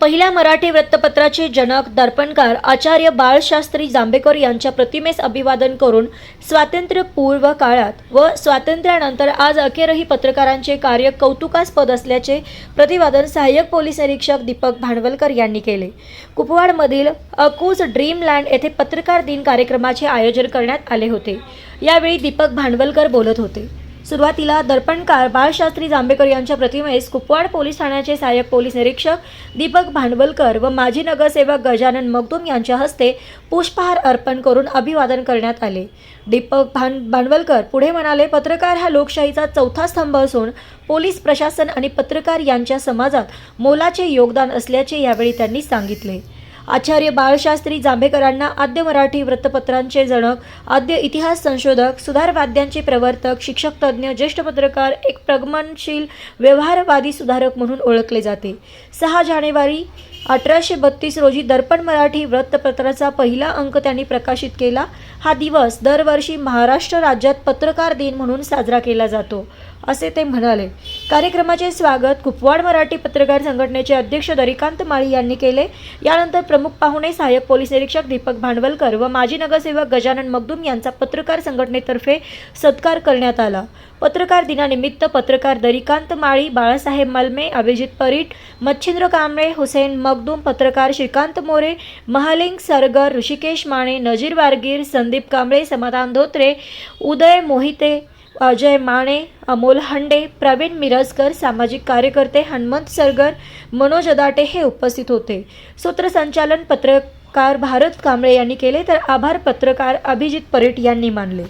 पहिल्या मराठी वृत्तपत्राचे जनक दर्पणकार आचार्य बाळशास्त्री जांभेकर यांच्या प्रतिमेस अभिवादन करून स्वातंत्र्यपूर्व काळात व स्वातंत्र्यानंतर आज अखेरही पत्रकारांचे कार्य कौतुकास्पद असल्याचे प्रतिपादन सहाय्यक पोलीस निरीक्षक दीपक भांडवलकर यांनी केले. कुपवाडमधील अकूज ड्रीमलँड येथे पत्रकार दिन कार्यक्रमाचे आयोजन करण्यात आले होते. यावेळी दीपक भांडवलकर बोलत होते. सुरुवातीला दर्पणकार बाळशास्त्री जांभेकर यांच्या प्रतिमेस कुपवाड पोलीस ठाण्याचे सहाय्यक पोलीस निरीक्षक दीपक भांडवलकर व माजी नगरसेवक गजानन मगदूम यांच्या हस्ते पुष्पहार अर्पण करून अभिवादन करण्यात आले. दीपक भान भांडवलकर पुढे म्हणाले पत्रकार हा लोकशाहीचा चौथा स्तंभ असून पोलीस प्रशासन आणि पत्रकार यांच्या समाजात मोलाचे योगदान असल्याचे यावेळी त्यांनी सांगितले. आचार्य बाळशास्त्री जांभेकरांना आद्य मराठी वृत्तपत्रांचे जनक आद्य इतिहास संशोधक सुधारवाद्यांचे प्रवर्तक शिक्षक तज्ज्ञ ज्येष्ठ पत्रकार एक प्रगमनशील व्यवहारवादी सुधारक म्हणून ओळखले जाते. सहा जानेवारी अठराशे बत्तीस रोजी दर्पण मराठी वृत्तपत्राचा पहिला अंक त्यांनी प्रकाशित केला. हा दिवस दरवर्षी महाराष्ट्र राज्यात पत्रकार दिन म्हणून साजरा केला जातो असे ते म्हणाले. कार्यक्रमाचे स्वागत कुपवाड मराठी पत्रकार संघटनेचे अध्यक्ष दरिकांत माळी यांनी केले. यानंतर प्रमुख पाहुणे सहाय्यक पोलीस निरीक्षक दीपक भांडवलकर व माजी नगरसेवक गजानन मगदूम यांचा पत्रकार संघटनेतर्फे सत्कार करण्यात आला. पत्रकार दिनानिमित्त पत्रकार दरिकांत माळी बाळासाहेब मलमे अभिजित परीट मच्छिंद्र कांबळे हुसेन मगदूम पत्रकार श्रीकांत मोरे महालिंग सरगर ऋषिकेश माने नजीर वारगीर संदीप कांबळे समाधान धोत्रे उदय मोहिते अजय माने अमोल हंडे प्रवीण मिरजकर सामाजिक कार्यकर्ते हनुमंत सरगर मनोज अदाटे हे उपस्थित होते. सूत्रसंचालन पत्रकार भारत कांबळे यांनी केले तर आभार पत्रकार अभिजित परेट यांनी मानले.